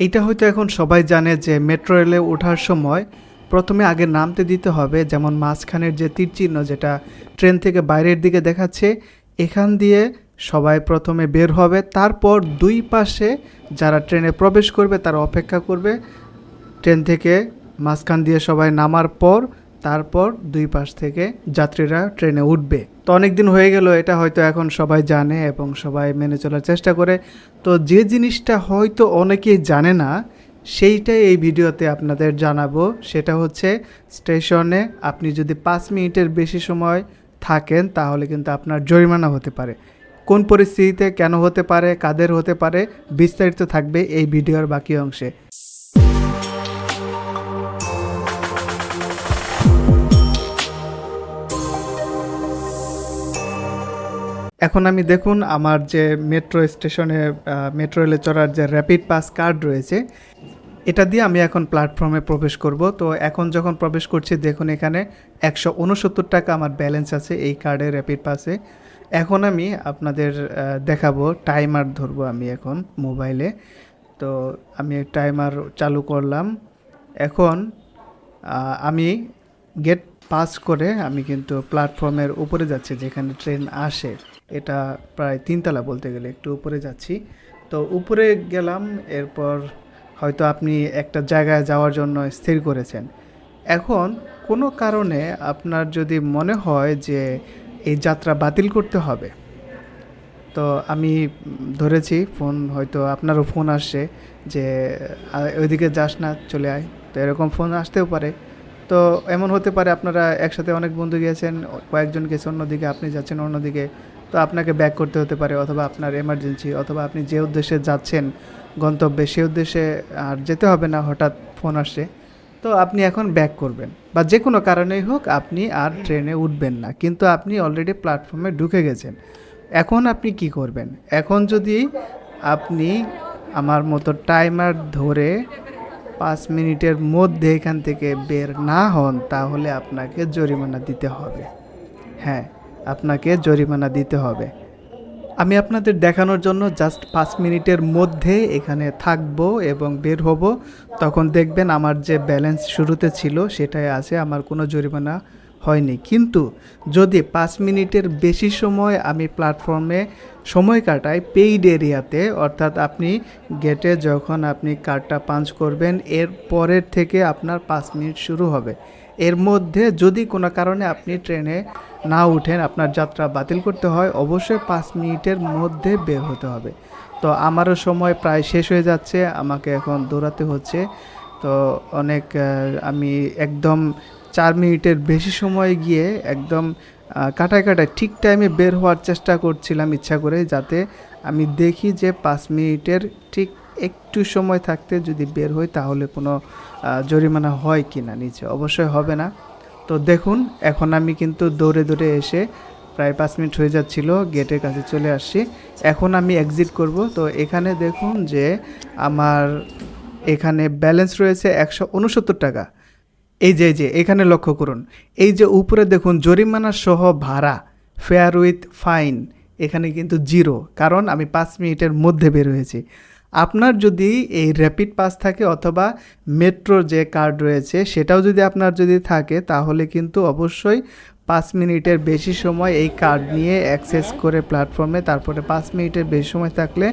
এইটা হয়তো এখন সবাই জানে যে মেট্রো রেলে ওঠার সময় প্রথমে আগে নামতে দিতে হবে, যেমন মাঝখানের যে তীরচিহ্ন যেটা ট্রেন থেকে বাইরের দিকে দেখাচ্ছে, এখান দিয়ে সবাই প্রথমে বের হবে, তারপর দুই পাশে যারা ট্রেনে প্রবেশ করবে তারা অপেক্ষা করবে, ট্রেন থেকে মাঝখান দিয়ে সবাই নামার পর তারপর দুই পাশ থেকে যাত্রীরা ট্রেনে উঠবে। তো অনেক দিন হয়ে গেল, এটা হয়তো এখন সবাই জানে এবং সবাই মেনে চলার চেষ্টা করে। তো যে জিনিসটা হয়তো অনেকেই জানে না, সেইটাই এই ভিডিওতে আপনাদের জানাব। সেটা হচ্ছে স্টেশনে আপনি যদি পাঁচ মিনিটের বেশি সময় থাকেন, তাহলে কিন্তু আপনার জরিমানা হতে পারে। কোন পরিস্থিতিতে কেন হতে পারে, কাদের হতে পারে, বিস্তারিত থাকবে এই ভিডিওর বাকি অংশে। এখন আমি দেখুন আমার যে মেট্রো স্টেশনে মেট্রো রেলে চড়ার যে র্যাপিড পাস কার্ড রয়েছে, এটা দিয়ে আমি এখন প্ল্যাটফর্মে প্রবেশ করব। তো এখন যখন প্রবেশ করছি, দেখুন এখানে একশো উনসত্তর টাকা আমার ব্যালেন্স আছে এই কার্ডে র্যাপিড পাসে এখন আমি আপনাদের দেখাবো টাইমার ধরবো আমি এখন মোবাইলে তো আমি টাইমার চালু করলাম। এখন আমি গেট পাস করে আমি কিন্তু প্ল্যাটফর্মের উপরে যাচ্ছি, যেখানে ট্রেন আসে। এটা প্রায় তিনতলা বলতে গেলে, একটু উপরে যাচ্ছি। তো উপরে গেলাম, এরপর হয়তো আপনি একটা জায়গায় যাওয়ার জন্য স্থির করেছেন। এখন কোনো কারণে আপনার যদি মনে হয় যে এই যাত্রা বাতিল করতে হবে, তো আমি ধরেছি ফোন, হয়তো আপনারও ফোন আসছে যে ওইদিকে যাস না, চলে আয়। তো এরকম ফোন আসতেও পারে। তো এমন হতে পারে আপনারা একসাথে অনেক বন্ধু গিয়েছেন, কয়েকজন গেছে অন্যদিকে, আপনি যাচ্ছেন অন্যদিকে। তো আপনাকে ব্যাক করতে হতে পারে অথবা আপনার এমার্জেন্সি অথবা আপনি যে উদ্দেশ্যে যাচ্ছেন গন্তব্যে সেই উদ্দেশ্যে আর যেতে হবে না, হঠাৎ ফোন আসে তো আপনি এখন ব্যাক করবেন বা যে কোনো কারণেই হোক আপনি আর ট্রেনে উঠবেন না। কিন্তু আপনি অলরেডি প্ল্যাটফর্মে ঢুকে গেছেন। এখন আপনি কি করবেন? এখন যদি আপনি আমার মতো টাইমার ধরে পাঁচ মিনিটের মধ্যে এখান থেকে বের না হন, তাহলে আপনাকে জরিমানা দিতে হবে। হ্যাঁ। আপনাকে জরিমানা দিতে হবে। আমি আপনাদের দেখানোর জন্য জাস্ট পাঁচ মিনিটের মধ্যে এখানে থাকব এবং বের হব। তখন দেখবেন আমার যে ব্যালেন্স শুরুতে ছিল সেটাই আছে, আমার কোনো জরিমানা হয়নি। কিন্তু যদি পাঁচ মিনিটের বেশি সময় আমি প্ল্যাটফর্মে সময় কাটাই পেইড এরিয়াতে অর্থাৎ আপনি গেটে যখন আপনি কার্ডটা পাঞ্চ করবেন, এর পরের থেকে আপনার পাঁচ মিনিট শুরু হবে। এর মধ্যে যদি কোনো কারণে আপনি ট্রেনে না উঠেন, আপনার যাত্রা বাতিল করতে হয়, অবশ্যই পাঁচ মিনিটের মধ্যে বের হতে হবে। তো আমারও সময় প্রায় শেষ হয়ে যাচ্ছে, আমাকে এখন দৌড়াতে হচ্ছে। তো অনেক আমি একদম চার মিনিটের বেশি সময় গিয়ে একদম কাটায় কাটায় ঠিক টাইমে বের হওয়ার চেষ্টা করছিলাম ইচ্ছা করে, যাতে আমি দেখি যে পাঁচ মিনিটের ঠিক একটু সময় থাকতে যদি বের হই, তাহলে কোনো জরিমানা হয় কি না নিচে? অবশ্যই হবে না। তো দেখুন, এখন আমি কিন্তু দৌড়ে দৌড়ে এসে প্রায় পাঁচ মিনিট হয়ে যাচ্ছিল, গেটের কাছে চলে আসছি। এখন আমি এক্সিট করব। তো এখানে দেখুন যে আমার এখানে ব্যালেন্স রয়েছে একশো উনসত্তর টাকা। এই যে যে, এখানে লক্ষ্য করুন। এই যে উপরে দেখুন, জরিমানা সহ ভাড়া ফেয়ার উইথ ফাইন এখানে কিন্তু জিরো কারণ আমি পাঁচ মিনিটের মধ্যে বের হয়েছি। আপনার যদি এই র্যাপিড পাস থাকে অথবা মেট্রোর যে কার্ড রয়েছে, সেটাও যদি আপনার যদি থাকে, তাহলে কিন্তু অবশ্যই পাঁচ মিনিটের বেশি সময় এই কার্ড নিয়ে অ্যাক্সেস করে প্ল্যাটফর্মে তারপরে পাঁচ মিনিটের বেশি সময় থাকলে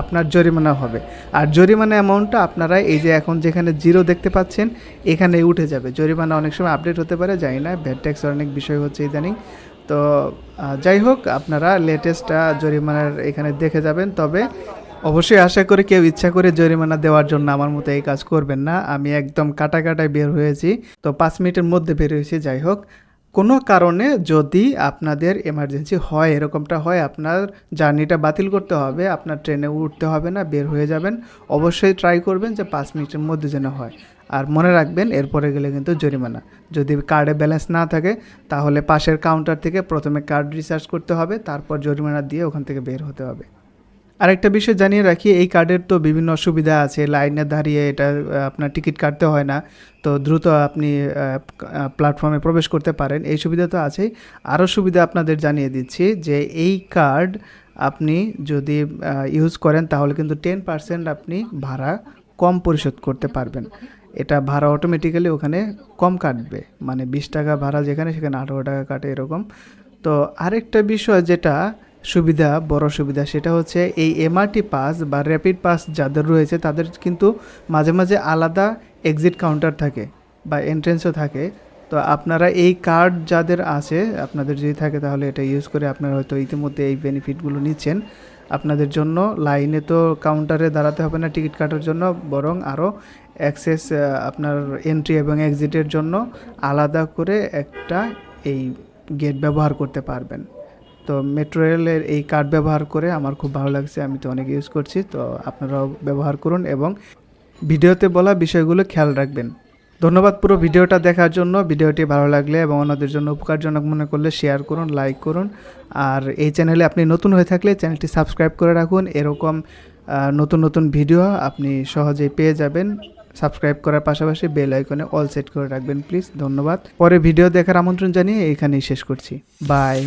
আপনার জরিমানা হবে। আর জরিমানা অ্যামাউন্টটা আপনারা এই যে এখন যেখানে জিরো দেখতে পাচ্ছেন এখানে উঠে যাবে। জরিমানা অনেক সময় আপডেট হতে পারে, জানি না ভ্যাট ট্যাক্স অনেক বিষয় হচ্ছে ইদানিং। তো যাই হোক, আপনারা লেটেস্ট জরিমানার এখানে দেখে যাবেন। তবে অবশ্যই আশা করি কেউ ইচ্ছা করে জরিমানা দেওয়ার জন্য আমার মতো এই কাজ করবেন না। আমি একদম কাটা কাটায় বের হয়েছি। তো পাঁচ মিনিটের মধ্যে বের হয়েছি, যাই হোক। কোনো কারণে যদি আপনাদের এমার্জেন্সি হয়, এরকমটা হয়, আপনার জার্নিটা বাতিল করতে হবে, আপনার ট্রেনে উঠতে হবে না, বের হয়ে যাবেন, অবশ্যই ট্রাই করবেন যে পাঁচ মিনিটের মধ্যে যেন হয়। আর মনে রাখবেন, এরপরে গেলে কিন্তু জরিমানা। যদি কার্ডে ব্যালেন্স না থাকে, তাহলে পাশের কাউন্টার থেকে প্রথমে কার্ড রিচার্জ করতে হবে, তারপর জরিমানা দিয়ে ওখান থেকে বের হতে হবে। আরেকটা বিষয় জানিয়ে রাখি, এই কার্ডের তো বিভিন্ন সুবিধা আছে। লাইনে দাঁড়িয়ে এটা আপনার টিকিট কাটতে হয় না। তো দ্রুত আপনি প্ল্যাটফর্মে প্রবেশ করতে পারেন। এই সুবিধা তো আছেই। আরও সুবিধা আপনাদের জানিয়ে দিচ্ছি যে, এই কার্ড আপনি যদি ইউজ করেন, তাহলে কিন্তু টেন পার্সেন্ট আপনি ভাড়া কম পরিশোধ করতে পারবেন। এটা ভাড়া অটোমেটিক্যালি ওখানে কম কাটবে। মানে বিশ টাকা ভাড়া যেখানে, সেখানে আঠারো টাকা কাটে এরকম। তো আরেকটা বিষয় যেটা সুবিধা, বড় সুবিধা, সেটা হচ্ছে এই এমআরটি পাস বা র্যাপিড পাস যাদের রয়েছে, তাদের কিন্তু মাঝে মাঝে আলাদা এক্সিট কাউন্টার থাকে বা এন্ট্রেন্সও থাকে। তো আপনারা এই কার্ড যাদের আছে, আপনাদের যদি থাকে তাহলে এটা ইউজ করে আপনারা হয়তো ইতিমধ্যে এই বেনিফিটগুলো নিচ্ছেন। আপনাদের জন্য লাইনে তো কাউন্টারে দাঁড়াতে হবে না টিকিট কাটার জন্য, বরং আরও অ্যাক্সেস আপনার এন্ট্রি এবং এক্সিটের জন্য আলাদা করে একটা এই গেট ব্যবহার করতে পারবেন। তো মেট্রো রেলের এই কার্ড ব্যবহার করে আমার খুব ভালো লাগছে, আমি তো অনেক ইউজ করছি, তো আপনারাও ব্যবহার করুন এবং ভিডিওতে বলা বিষয়গুলো খেয়াল রাখবেন। ধন্যবাদ পুরো ভিডিওটা দেখার জন্য, ভিডিওটি ভালো লাগলে এবং অন্যদের জন্য উপকারজনক মনে করলে শেয়ার করুন লাইক করুন, আর এই চ্যানেলে আপনি নতুন হয়ে থাকলে চ্যানেলটি সাবস্ক্রাইব করে রাখুন, এরকম নতুন নতুন ভিডিও আপনি সহজেই পেয়ে যাবেন। সাবস্ক্রাইব করার পাশাপাশি বেল আইকনে অল সেট করে রাখবেন প্লিজ ধন্যবাদ। পরে ভিডিও দেখার আমন্ত্রণ জানিয়ে এখানেই শেষ করছি। বাই